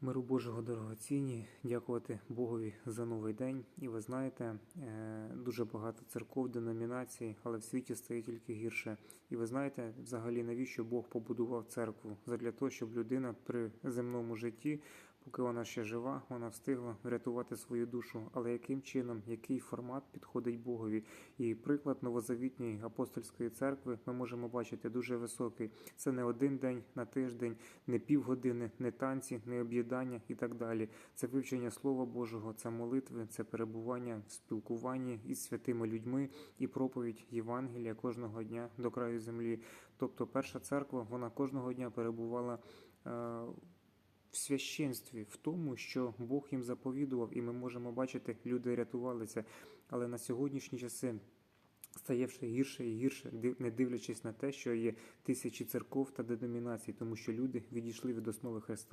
Миру Божого дорогоцінні, дякувати Богові за новий день. І ви знаєте, е, дуже багато церков, деномінацій, але в світі стає тільки гірше. І ви знаєте, взагалі, навіщо Бог побудував церкву? Задля того, щоб людина при земному житті, поки вона ще жива, вона встигла врятувати свою душу. Але яким чином, який формат підходить Богові? І приклад новозавітньої апостольської церкви ми можемо бачити дуже високий. Це не один день на тиждень, не півгодини, не танці, не об'їдання і так далі. Це вивчення Слова Божого, це молитви, це перебування в спілкуванні із святими людьми і проповідь Євангелія кожного дня до краю землі. Тобто, перша церква вона кожного дня перебувала. Священстві, в тому, що Бог їм заповідував, і ми можемо бачити, люди рятувалися. Але на сьогоднішні часи стає все гірше і гірше, не дивлячись на те, що є тисячі церков та деномінацій, тому що люди відійшли від основи Христа.